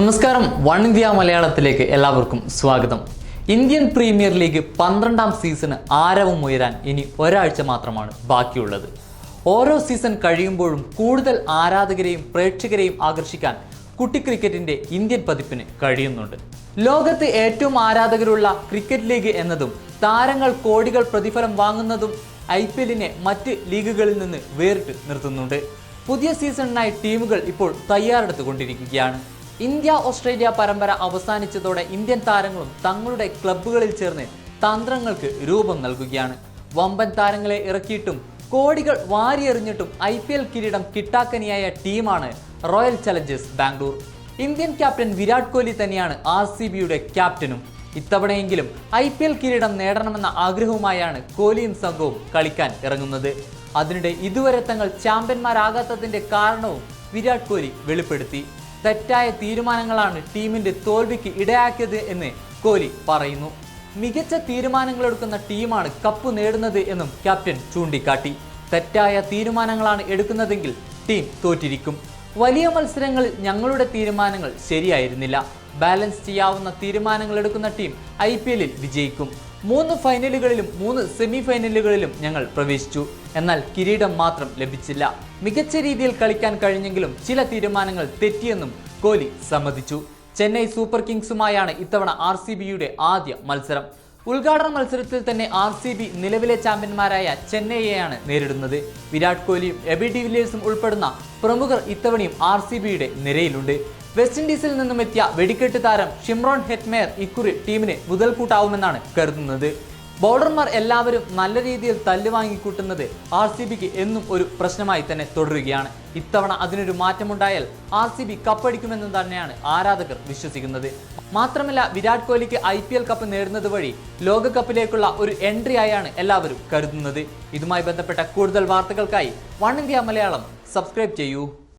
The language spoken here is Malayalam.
നമസ്കാരം. വൺ ഇന്ത്യ മലയാളത്തിലേക്ക് എല്ലാവർക്കും സ്വാഗതം. ഇന്ത്യൻ പ്രീമിയർ ലീഗ് പന്ത്രണ്ടാം സീസണ് ആരവം ഉയരാൻ ഇനി ഒരാഴ്ച മാത്രമാണ് ബാക്കിയുള്ളത്. ഓരോ സീസൺ കഴിയുമ്പോഴും കൂടുതൽ ആരാധകരെയും പ്രേക്ഷകരെയും ആകർഷിക്കാൻ കുട്ടി ക്രിക്കറ്റിന്റെ ഇന്ത്യൻ പതിപ്പിന് കഴിയുന്നുണ്ട്. ലോകത്ത് ഏറ്റവും ആരാധകരുള്ള ക്രിക്കറ്റ് ലീഗ് എന്നതും താരങ്ങൾ കോടികൾ പ്രതിഫലം വാങ്ങുന്നതും ഐ പി എല്ലിനെ മറ്റ് ലീഗുകളിൽ നിന്ന് വേറിട്ട് നിർത്തുന്നുണ്ട്. പുതിയ സീസണിനായി ടീമുകൾ ഇപ്പോൾ തയ്യാറെടുത്തുകൊണ്ടിരിക്കുകയാണ്. ഇന്ത്യ ഓസ്ട്രേലിയ പരമ്പര അവസാനിച്ചതോടെ ഇന്ത്യൻ താരങ്ങളും തങ്ങളുടെ ക്ലബ്ബുകളിൽ ചേർന്ന് തന്ത്രങ്ങൾക്ക് രൂപം നൽകുകയാണ്. വമ്പൻ താരങ്ങളെ ഇറക്കിയിട്ടും കോടികൾ വാരിയെറിഞ്ഞിട്ടും ഐ പി എൽ കിരീടം കിട്ടാക്കനിയായ ടീമാണ് Royal Challengers Bangalore. Indian captain Virat Kohli തന്നെയാണ് ആർ സി ബിയുടെ ക്യാപ്റ്റനും. ഇത്തവണയെങ്കിലും ഐ പി എൽ കിരീടം നേടണമെന്ന ആഗ്രഹവുമായാണ് കോഹ്ലിയും സംഘവും കളിക്കാൻ ഇറങ്ങുന്നത്. അതിനിടെ ഇതുവരെ തങ്ങൾ ചാമ്പ്യന്മാരാകാത്തതിന്റെ കാരണവും വിരാട് കോഹ്ലി വെളിപ്പെടുത്തി. തെറ്റായ തീരുമാനങ്ങളാണ് ടീമിന്റെ തോൽവിക്ക് ഇടയാക്കിയത് എന്ന് കോഹ്ലി പറയുന്നു. മികച്ച തീരുമാനങ്ങളെടുക്കുന്ന ടീമാണ് കപ്പ് നേടുന്നത് എന്നും ക്യാപ്റ്റൻ ചൂണ്ടിക്കാട്ടി. തെറ്റായ തീരുമാനങ്ങളാണ് എടുക്കുന്നതെങ്കിൽ ടീം തോറ്റിരിക്കും. വലിയ മത്സരങ്ങളിൽ ഞങ്ങളുടെ തീരുമാനങ്ങൾ ശരിയായിരുന്നില്ല. ബാലൻസ് ചെയ്യാവുന്ന തീരുമാനങ്ങൾ എടുക്കുന്ന ടീം ഐ വിജയിക്കും. മൂന്ന് ഫൈനലുകളിലും മൂന്ന് സെമി ഫൈനലുകളിലും ഞങ്ങൾ പ്രവേശിച്ചു. എന്നാൽ കിരീടം മാത്രം ലഭിച്ചില്ല. മികച്ച രീതിയിൽ കളിക്കാൻ കഴിഞ്ഞെങ്കിലും ചില തീരുമാനങ്ങൾ തെറ്റിയെന്നും കോഹ്ലി സമ്മതിച്ചു. ചെന്നൈ സൂപ്പർ കിങ്സുമായാണ് ഇത്തവണ ആർ ആദ്യ മത്സരം. ഉദ്ഘാടന മത്സരത്തിൽ തന്നെ ആർ സി ബി നിലവിലെ ചാമ്പ്യന്മാരായ ചെന്നൈയെയാണ് നേരിടുന്നത്. വിരാട് കോഹ്ലിയും എബി ഡി ഡിവിലിയേഴ്സും ഉൾപ്പെടുന്ന പ്രമുഖർ ഇത്തവണയും ആർ സി ബിയുടെ നിരയിലുണ്ട്. വെസ്റ്റ് ഇൻഡീസിൽ നിന്നും എത്തിയ വെടിക്കെട്ട് താരം ഷിംറോൺ ഹെറ്റ്മെയർ ഇക്കുറി ടീമിന് മുതൽക്കൂട്ടാവുമെന്നാണ് കരുതുന്നത്. ബൗളർമാർ എല്ലാവരും നല്ല രീതിയിൽ തല്ലുവാങ്ങിക്കൂട്ടുന്നത് ആർ സി ബിക്ക് എന്നും ഒരു പ്രശ്നമായി തന്നെ തുടരുകയാണ്. ഇത്തവണ അതിനൊരു മാറ്റമുണ്ടായാൽ ആർ സി ബി കപ്പടിക്കുമെന്ന് തന്നെയാണ് ആരാധകർ വിശ്വസിക്കുന്നത്. മാത്രമല്ല വിരാട് കോഹ്ലിക്ക് ഐ പി എൽ കപ്പ് നേടുന്നത് വഴി ലോകകപ്പിലേക്കുള്ള ഒരു എൻട്രി ആയാണ് എല്ലാവരും കരുതുന്നത്. ഇതുമായി ബന്ധപ്പെട്ട കൂടുതൽ വാർത്തകൾക്കായി വൺ ഇന്ത്യ മലയാളം സബ്സ്ക്രൈബ് ചെയ്യൂ.